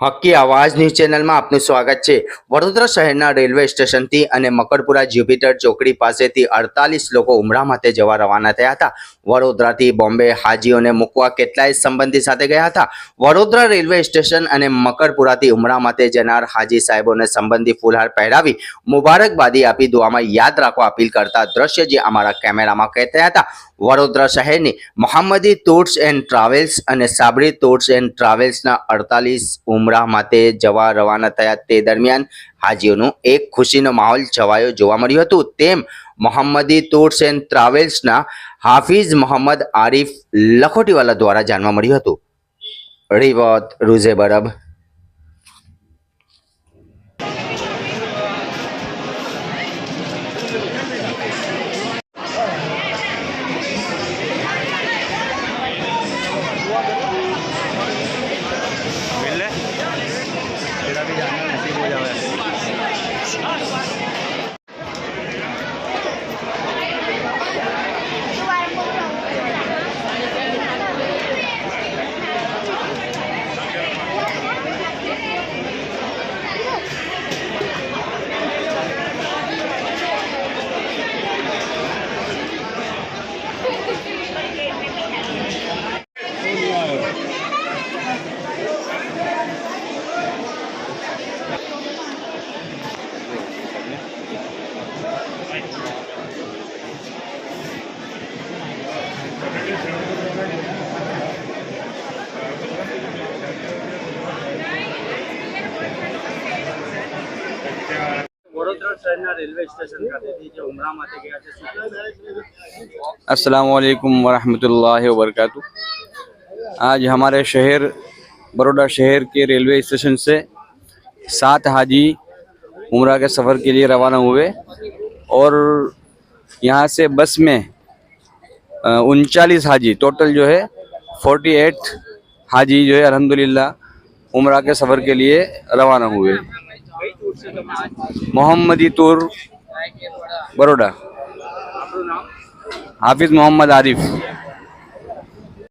હક્કી આવાજ ન્યૂઝ ચેનલમાં આપનું સ્વાગત છે. વડોદરા શહેરના રેલવે સ્ટેશનથી અને મકરપુરા જ્યુપિટર ચોકડી પાસેથી અડતાલીસ લોકો ઉમરા માટે જવા રવાના થયા હતા. વડોદરાથી બોમ્બે હાજીઓને મૂકવા કેટલાય સંબંધી સાથે ગયા હતા. વડોદરા રેલવે સ્ટેશન અને મકરપુરાથી ઉમરા માટે જનાર હાજી સાહેબોને સંબંધી ફૂલહાર પહેરાવી મુબારકબાદી આપી દુઆમાં યાદ રાખવા અપીલ કરતા દ્રશ્ય જે અમારા કેમેરામાં કેદ થયા હતા. વડોદરા શહેરની મોહમ્મદી ટૂર્સ એન્ડ ટ્રાવેલ્સ અને સાબરી ટૂર્સ એન્ડ ટ્રાવેલ્સના અડતાલીસ ઉમરાહ માટે જવા રવાના થયા. તે દરમિયાન હાજીઓનું એક ખુશીનો માહોલ છવાયો જોવા મળ્યું હતું. તેમ મોહમ્મદી ટૂર્સ એન્ડ ટ્રાવેલ્સના હાફિઝ મોહમ્મદ આરિફ લખોટીવાલા દ્વારા જાણવા મળ્યું હતું. રિવત રૂઝે બરબ. वालेकुम वरहमतुल्लाहि वबरकातु आज हमारे शहर बड़ोड़ा शहर के रेलवे स्टेशन से सात हाजी उम्रा के सफ़र के लिए रवाना हुए और यहाँ से बस में उनचालीस हाजी टोटल जो है फोर्टी एट हाजी जो है अलहमदिल्ला उम्र के सफ़र के लिए रवाना हुए मोहम्मदी टूर बड़ोडा हाफिज़ मोहम्मद आरिफ